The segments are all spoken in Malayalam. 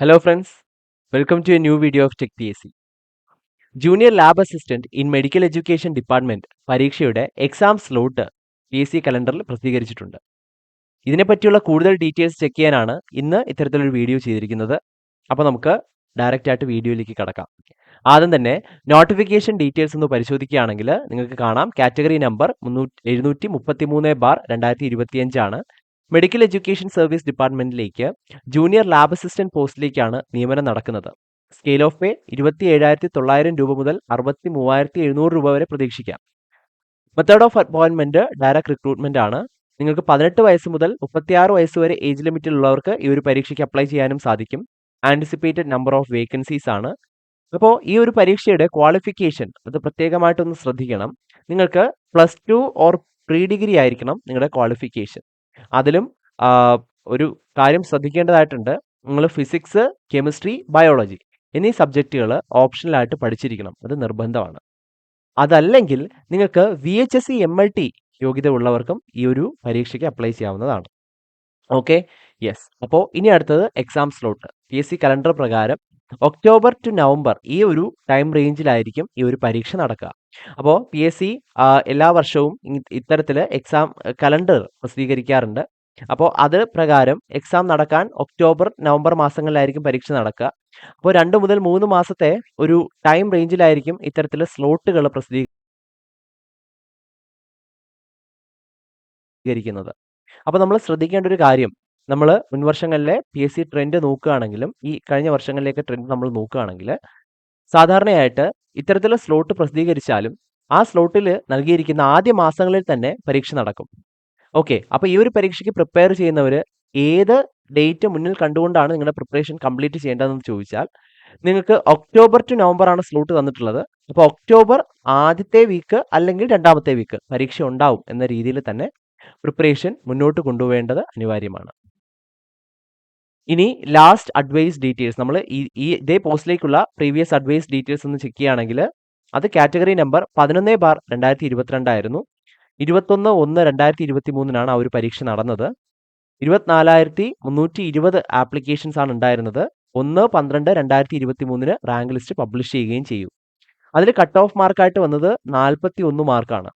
Hello friends, welcome to a new video of Tech PSC. Junior lab assistant in medical education department പരീക്ഷയുടെ exam slot P S C കലണ്ടറിൽ പ്രസിദ്ധീകരിച്ചിട്ടുണ്ട്. ഇതിനെപ്പറ്റിയുള്ള കൂടുതൽ ഡീറ്റെയിൽസ് ചെക്ക് ചെയ്യാനാണ് ഇന്ന് ഇത്തരത്തിലൊരു വീഡിയോ ചെയ്തിരിക്കുന്നത്. അപ്പോൾ നമുക്ക് ഡയറക്റ്റ് ആയിട്ട് വീഡിയോയിലേക്ക് കടക്കാം. ആദ്യം തന്നെ നോട്ടിഫിക്കേഷൻ ഡീറ്റെയിൽസ് ഒന്ന് പരിശോധിക്കുകയാണെങ്കിൽ നിങ്ങൾക്ക് കാണാം. കാറ്റഗറി നമ്പർ മുന്നൂറ്റി എഴുന്നൂറ്റി മുപ്പത്തി മൂന്ന് ബാർ രണ്ടായിരത്തി ഇരുപത്തിയഞ്ചാണ് മെഡിക്കൽ എഡ്യൂക്കേഷൻ സർവീസ് ഡിപ്പാർട്ട്മെന്റിലേക്ക് ജൂനിയർ ലാബ് അസിസ്റ്റന്റ് പോസ്റ്റിലേക്കാണ് നിയമനം നടക്കുന്നത്. സ്കെയിൽ ഓഫ് പേ ഇരുപത്തി ഏഴായിരത്തി തൊള്ളായിരം രൂപ മുതൽ അറുപത്തി മൂവായിരത്തി എഴുന്നൂറ് രൂപ വരെ പ്രതീക്ഷിക്കാം. Method of appointment direct recruitment ആണ്. നിങ്ങൾക്ക് പതിനെട്ട് വയസ്സ് മുതൽ മുപ്പത്തിയാറ് വയസ്സ് വരെ ഏജ് ലിമിറ്റിലുള്ളവർക്ക് ഈ ഒരു പരീക്ഷയ്ക്ക് അപ്ലൈ ചെയ്യാനും സാധിക്കും. ആന്റിസിപ്പേറ്റഡ് നമ്പർ ഓഫ് വേക്കൻസീസ് ആണ്. അപ്പോൾ ഈ ഒരു പരീക്ഷയുടെ ക്വാളിഫിക്കേഷൻ അത് പ്രത്യേകമായിട്ടൊന്ന് ശ്രദ്ധിക്കണം. നിങ്ങൾക്ക് plus two or pre degree ആയിരിക്കണം നിങ്ങളുടെ ക്വാളിഫിക്കേഷൻ. അതിലും ഒരു കാര്യം ശ്രദ്ധിക്കേണ്ടതായിട്ടുണ്ട്. നിങ്ങൾ ഫിസിക്സ് കെമിസ്ട്രി ബയോളജി എന്നീ സബ്ജക്റ്റുകൾ ഓപ്ഷണലായിട്ട് പഠിച്ചിരിക്കണം. അത് നിർബന്ധമാണ്. അതല്ലെങ്കിൽ നിങ്ങൾക്ക് V H S C M L T യോഗ്യത ഉള്ളവർക്കും ഈ ഒരു പരീക്ഷയ്ക്ക് അപ്ലൈ ചെയ്യാവുന്നതാണ്. ഓക്കെ യെസ് അപ്പോൾ ഇനി അടുത്തത് exam slot P S C calendar പ്രകാരം ഒക്ടോബർ ടു നവംബർ ഈ ഒരു ടൈം റേഞ്ചിലായിരിക്കും ഈ ഒരു പരീക്ഷ നടക്കുക. അപ്പോൾ പി എസ് സി എല്ലാ വർഷവും ഇത്തരത്തിൽ എക്സാം കലണ്ടർ പ്രസിദ്ധീകരിക്കാറുണ്ട്. അപ്പോൾ അത് പ്രകാരം എക്സാം നടക്കാൻ ഒക്ടോബർ നവംബർ മാസങ്ങളിലായിരിക്കും പരീക്ഷ നടക്കുക. അപ്പോൾ രണ്ട് മുതൽ മൂന്ന് മാസത്തെ ഒരു ടൈം റേഞ്ചിലായിരിക്കും ഇത്തരത്തിൽ സ്ലോട്ടുകൾ പ്രസിദ്ധീകരിക്കുന്നത് അപ്പോൾ നമ്മൾ ശ്രദ്ധിക്കേണ്ട ഒരു കാര്യം നമ്മൾ മുൻവർഷങ്ങളിലെ പി എസ് സി ട്രെൻഡ് നോക്കുകയാണെങ്കിലും ഈ കഴിഞ്ഞ വർഷങ്ങളിലേക്ക് ട്രെൻഡ് നമ്മൾ നോക്കുകയാണെങ്കിൽ സാധാരണയായിട്ട് ഇത്തരത്തിൽ സ്ലോട്ട് പ്രസിദ്ധീകരിച്ചാലും ആ സ്ലോട്ടിൽ നൽകിയിരിക്കുന്ന ആദ്യ മാസങ്ങളിൽ തന്നെ പരീക്ഷ നടക്കും. ഓക്കെ അപ്പോൾ ഈ ഒരു പരീക്ഷയ്ക്ക് പ്രിപ്പയർ ചെയ്യുന്നവർ ഏത് ഡേറ്റ് മുന്നിൽ കണ്ടുകൊണ്ടാണ് നിങ്ങളുടെ പ്രിപ്പറേഷൻ കംപ്ലീറ്റ് ചെയ്യേണ്ടതെന്ന് ചോദിച്ചാൽ നിങ്ങൾക്ക് ഒക്ടോബർ ടു നവംബർ ആണ് സ്ലോട്ട് തന്നിട്ടുള്ളത്. അപ്പോൾ ഒക്ടോബർ ആദ്യത്തെ വീക്ക് അല്ലെങ്കിൽ രണ്ടാമത്തെ വീക്ക് പരീക്ഷ ഉണ്ടാവും എന്ന രീതിയിൽ തന്നെ പ്രിപ്പറേഷൻ മുന്നോട്ട് കൊണ്ടുപോകേണ്ടത് അനിവാര്യമാണ്. ഇനി ലാസ്റ്റ് അഡ്വൈസ് ഡീറ്റെയിൽസ് നമ്മൾ ഈ ഇതേ പോസ്റ്റിലേക്കുള്ള പ്രീവിയസ് അഡ്വൈസ് ഡീറ്റെയിൽസ് ഒന്ന് ചെക്ക് ചെയ്യുകയാണെങ്കിൽ അത് കാറ്റഗറി നമ്പർ പതിനൊന്ന് ബാർ രണ്ടായിരത്തി ഇരുപത്തിരണ്ടായിരുന്നു ഇരുപത്തൊന്ന് ഒന്ന് രണ്ടായിരത്തി ഇരുപത്തി മൂന്നിനാണ് ആ ഒരു പരീക്ഷ നടന്നത്. ഇരുപത്തിനാലായിരത്തി മുന്നൂറ്റി ഇരുപത് ആപ്ലിക്കേഷൻസ് ആണ് ഉണ്ടായിരുന്നത്. ഒന്ന് പന്ത്രണ്ട് രണ്ടായിരത്തി ഇരുപത്തി മൂന്നിന് റാങ്ക് ലിസ്റ്റ് പബ്ലിഷ് ചെയ്യുകയും ചെയ്യും. അതിൽ കട്ട് ഓഫ് മാർക്കായിട്ട് വന്നത് നാൽപ്പത്തി ഒന്ന് മാർക്കാണ്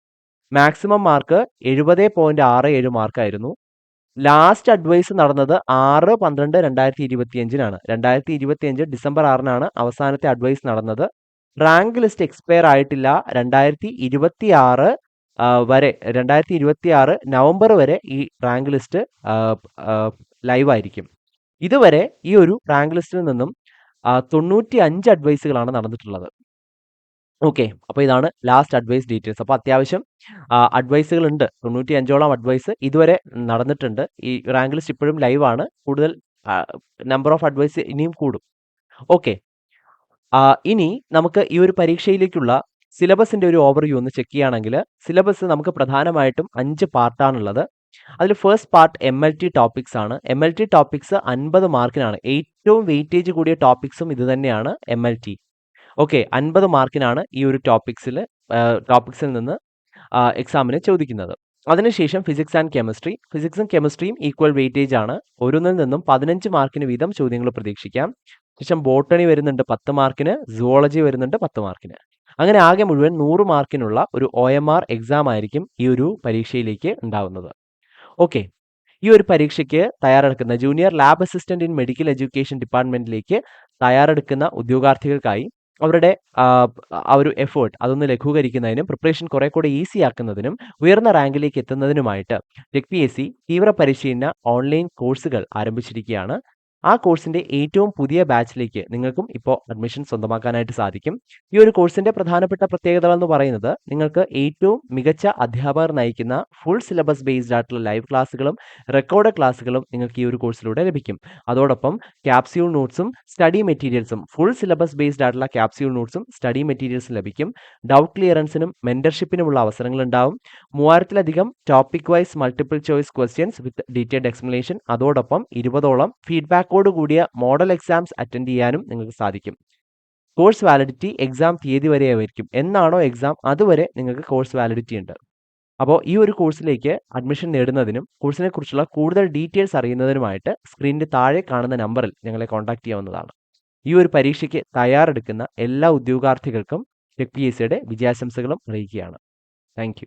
മാക്സിമം മാർക്ക് എഴുപത് പോയിന്റ് ആറ് ഏഴ് മാർക്കായിരുന്നു ലാസ്റ്റ് അഡ്വൈസ് നടന്നത് ആറ് പന്ത്രണ്ട് രണ്ടായിരത്തി ഇരുപത്തിയഞ്ചിനാണ് രണ്ടായിരത്തി ഇരുപത്തിയഞ്ച് ഡിസംബർ ആറിനാണ് അവസാനത്തെ അഡ്വൈസ് നടന്നത്. റാങ്ക് ലിസ്റ്റ് എക്സ്പയർ ആയിട്ടില്ല. രണ്ടായിരത്തി ഇരുപത്തി ആറ് വരെ രണ്ടായിരത്തി ഇരുപത്തി ആറ് നവംബർ വരെ ഈ റാങ്ക് ലിസ്റ്റ് ലൈവ് ആയിരിക്കും. ഇതുവരെ ഈ ഒരു റാങ്ക് ലിസ്റ്റിൽ നിന്നും തൊണ്ണൂറ്റി അഞ്ച് അഡ്വൈസുകളാണ് നടന്നിട്ടുള്ളത്. ഓക്കെ അപ്പോൾ ഇതാണ് ലാസ്റ്റ് അഡ്വൈസ് ഡീറ്റെയിൽസ് അപ്പോൾ അത്യാവശ്യം അഡ്വൈസുകൾ ഉണ്ട്. തൊണ്ണൂറ്റി അഞ്ചോളം അഡ്വൈസ് ഇതുവരെ നടന്നിട്ടുണ്ട്. ഈ റാങ്ക് ലിസ്റ്റ് ഇപ്പോഴും ലൈവാണ് കൂടുതൽ നമ്പർ ഓഫ് അഡ്വൈസ് ഇനിയും കൂടും. ഓക്കെ ഇനി നമുക്ക് ഈ ഒരു പരീക്ഷയിലേക്കുള്ള സിലബസിന്റെ ഒരു ഓവർവ്യൂ ഒന്ന് ചെക്ക് ചെയ്യുകയാണെങ്കിൽ സിലബസ് നമുക്ക് പ്രധാനമായിട്ടും അഞ്ച് പാർട്ടാണുള്ളത് അതിൽ first part M L T topics ആണ്. എം എൽ ടി ടോപ്പിക്സ് അൻപത് മാർക്കിനാണ് ഏറ്റവും വെയിറ്റേജ് കൂടിയ ടോപ്പിക്സും ഇത് തന്നെയാണ് എം എൽ ടി ഓക്കെ അൻപത് മാർക്കിനാണ് ഈ ഒരു ടോപ്പിക്സിൽ ടോപ്പിക്സിൽ നിന്ന് എക്സാമിന് ചോദിക്കുന്നത്. അതിനുശേഷം ഫിസിക്സ് ആൻഡ് കെമിസ്ട്രി ഫിസിക്സും കെമിസ്ട്രിയും ഈക്വൽ വെയിറ്റേജ് ആണ്. ഓരോന്നിൽ നിന്നും പതിനഞ്ച് മാർക്കിന് വീതം ചോദ്യങ്ങൾ പ്രതീക്ഷിക്കാം. ശേഷം ബോട്ടണി വരുന്നുണ്ട് പത്ത് മാർക്കിന് സുവോളജി വരുന്നുണ്ട് പത്ത് മാർക്കിന്. അങ്ങനെ ആകെ മുഴുവൻ നൂറ് മാർക്കിനുള്ള ഒരു ഒ എം ആർ എക്സാം ആയിരിക്കും ഈ ഒരു പരീക്ഷയിലേക്ക് ഉണ്ടാവുന്നത്. ഓക്കെ ഈ ഒരു പരീക്ഷയ്ക്ക് തയ്യാറെടുക്കുന്ന junior lab assistant in medical education ഡിപ്പാർട്ട്മെന്റിലേക്ക് തയ്യാറെടുക്കുന്ന ഉദ്യോഗാർത്ഥികൾക്കായി അവരുടെ ആ ഒരു എഫേർട്ട് അതൊന്ന് ലഘൂകരിക്കുന്നതിനും പ്രിപ്പറേഷൻ കുറെ കൂടെ ഈസി ആക്കുന്നതിനും ഉയർന്ന റാങ്കിലേക്ക് എത്തുന്നതിനുമായിട്ട് ടെക് പി എസ് സി തീവ്ര പരിശീലന ഓൺലൈൻ കോഴ്സുകൾ ആരംഭിച്ചിരിക്കുകയാണ്. ആ കോഴ്സിന്റെ ഏറ്റവും പുതിയ ബാച്ചിലേക്ക് നിങ്ങൾക്കും ഇപ്പോൾ അഡ്മിഷൻ സ്വന്തമാക്കാനായിട്ട് സാധിക്കും. ഈ ഒരു കോഴ്സിന്റെ പ്രധാനപ്പെട്ട പ്രത്യേകതകൾ എന്ന് പറയുന്നത് നിങ്ങൾക്ക് ഏറ്റവും മികച്ച അധ്യാപകർ നയിക്കുന്ന ഫുൾ സിലബസ് ബേസ്ഡ് ആയിട്ടുള്ള ലൈവ് ക്ലാസ്സുകളും റെക്കോർഡ് ക്ലാസ്സുകളും നിങ്ങൾക്ക് ഈ ഒരു കോഴ്സിലൂടെ ലഭിക്കും. അതോടൊപ്പം ക്യാപ്സ്യൂൾ നോട്ട്സും സ്റ്റഡി മെറ്റീരിയൽസും ഫുൾ സിലബസ് ബേസ്ഡ് ആയിട്ടുള്ള ക്യാപ്സ്യൂൾ നോട്ട്സും സ്റ്റഡി മെറ്റീരിയൽസും ലഭിക്കും. ഡൗട്ട് ക്ലിയറൻസിനും മെന്റർഷിപ്പിനുമുള്ള അവസരങ്ങൾ ഉണ്ടാവും. മൂവായിരത്തിലധികം topic wise multiple choice questions with detailed explanation അതോടൊപ്പം ഇരുപതോളം ഫീഡ്ബാക്കോട് കൂടിയ മോഡൽ എക്സാംസ് അറ്റൻഡ് ചെയ്യാനും നിങ്ങൾക്ക് സാധിക്കും. കോഴ്സ് വാലിഡിറ്റി എക്സാം തീയതി വരെ ആയിരിക്കും. എന്നാണോ എക്സാം അതുവരെ നിങ്ങൾക്ക് കോഴ്സ് വാലിഡിറ്റി ഉണ്ട്. അപ്പോൾ ഈ ഒരു കോഴ്സിലേക്ക് അഡ്മിഷൻ നേടുന്നതിനും കോഴ്സിനെക്കുറിച്ചുള്ള കൂടുതൽ ഡീറ്റെയിൽസ് അറിയുന്നതിനുമായിട്ട് സ്ക്രീനിന്റെ താഴെ കാണുന്ന നമ്പറിൽ ഞങ്ങളെ കോൺടാക്ട് ചെയ്യാവുന്നതാണ്. ഈ ഒരു പരീക്ഷയ്ക്ക് തയ്യാറെടുക്കുന്ന എല്ലാ ഉദ്യോഗാർത്ഥികൾക്കും ടെക് പി എസ് സിയുടെ വിജയാശംസകളും അറിയിക്കുകയാണ്. താങ്ക്